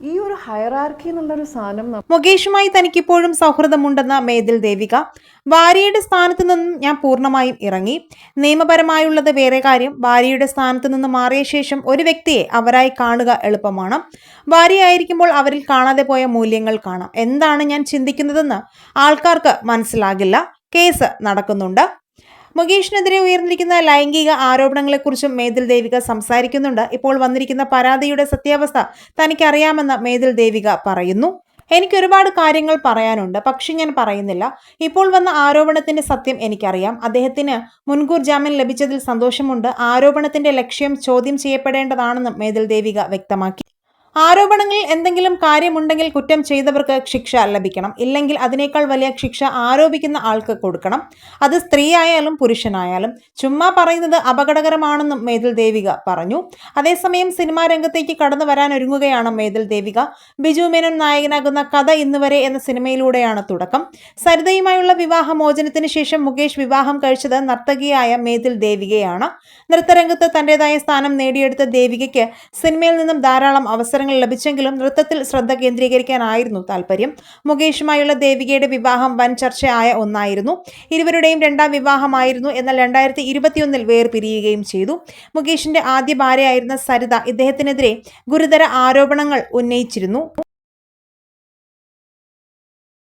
ഈ ഒരു ഹയറാർക്കി എന്നുള്ളൊരു സാധനം മുകേഷുമായി തനിക്കിപ്പോഴും സൗഹൃദമുണ്ടെന്ന മേതിൽ ദേവിക ഭാര്യയുടെ സ്ഥാനത്ത് നിന്നും ഞാൻ പൂർണമായും ഇറങ്ങി. നിയമപരമായുള്ളത് വേറെ കാര്യം. ഭാര്യയുടെ സ്ഥാനത്ത് നിന്ന് മാറിയ ശേഷം ഒരു വ്യക്തിയെ അവരായി കാണുക എളുപ്പമാണ്. ഭാര്യയായിരിക്കുമ്പോൾ അവരിൽ കാണാതെ പോയ മൂല്യങ്ങൾ കാണാം. എന്താണ് ഞാൻ ചിന്തിക്കുന്നതെന്ന് ആൾക്കാർക്ക് മനസ്സിലാകില്ല. കേസ് നടക്കുന്നുണ്ട്. മുകേഷിനെതിരെ ഉയർന്നിരിക്കുന്ന ലൈംഗിക ആരോപണങ്ങളെക്കുറിച്ചും മേതിൽ ദേവിക സംസാരിക്കുന്നുണ്ട്. ഇപ്പോൾ വന്നിരിക്കുന്ന പരാതിയുടെ സത്യാവസ്ഥ തനിക്കറിയാമെന്ന് മേതിൽ ദേവിക പറയുന്നു. എനിക്ക് ഒരുപാട് കാര്യങ്ങൾ പറയാനുണ്ട്. പക്ഷെ ഞാൻ പറയുന്നില്ല. ഇപ്പോൾ വന്ന ആരോപണത്തിന്റെ സത്യം എനിക്കറിയാം. അദ്ദേഹത്തിന് മുൻകൂർ ജാമ്യം ലഭിച്ചതിൽ സന്തോഷമുണ്ട്. ആരോപണത്തിന്റെ ലക്ഷ്യം ചോദ്യം ചെയ്യപ്പെടേണ്ടതാണെന്നും മേതിൽ ദേവിക വ്യക്തമാക്കി. ആരോപണങ്ങളിൽ എന്തെങ്കിലും കാര്യമുണ്ടെങ്കിൽ കുറ്റം ചെയ്തവർക്ക് ശിക്ഷ ലഭിക്കണം. ഇല്ലെങ്കിൽ അതിനേക്കാൾ വലിയ ശിക്ഷ ആരോപിക്കുന്ന ആൾക്ക് കൊടുക്കണം. അത് സ്ത്രീയായാലും പുരുഷനായാലും. ചുമ്മാ പറയുന്നത് അപകടകരമാണെന്നും മേതിൽ ദേവിക പറഞ്ഞു. അതേസമയം സിനിമാ രംഗത്തേക്ക് കടന്നു വരാൻ ഒരുങ്ങുകയാണ് മേതിൽ ദേവിക. ബിജു മേനോൻ നായകനാകുന്ന കഥ ഇന്നുവരെ എന്ന സിനിമയിലൂടെയാണ് തുടക്കം. സരിതയുമായുള്ള വിവാഹമോചനത്തിന് ശേഷം മുകേഷ് വിവാഹം കഴിച്ചത് നർത്തകിയായ മേതിൽ ദേവികയാണ്. നൃത്തരംഗത്ത് തന്റേതായ സ്ഥാനം നേടിയെടുത്ത ദേവികയ്ക്ക് സിനിമയിൽ നിന്നും ധാരാളം അവസരങ്ങൾ ലഭിച്ചെങ്കിലും നൃത്തത്തിൽ ശ്രദ്ധ കേന്ദ്രീകരിക്കാനായിരുന്നു താല്പര്യം മുകേഷുമായുള്ള ദേവികയുടെ വിവാഹം വൻ ചർച്ചയായ ഒന്നായിരുന്നു. ഇരുവരുടെയും രണ്ടാം വിവാഹമായിരുന്നു. എന്നാൽ രണ്ടായിരത്തി ഇരുപത്തിയൊന്നിൽ വേർപിരിയുകയും ചെയ്തു. മുകേഷിന്റെ ആദ്യ ഭാര്യയായിരുന്ന സരിത ഇദ്ദേഹത്തിനെതിരെ ഗുരുതര ആരോപണങ്ങൾ ഉന്നയിച്ചിരുന്നു.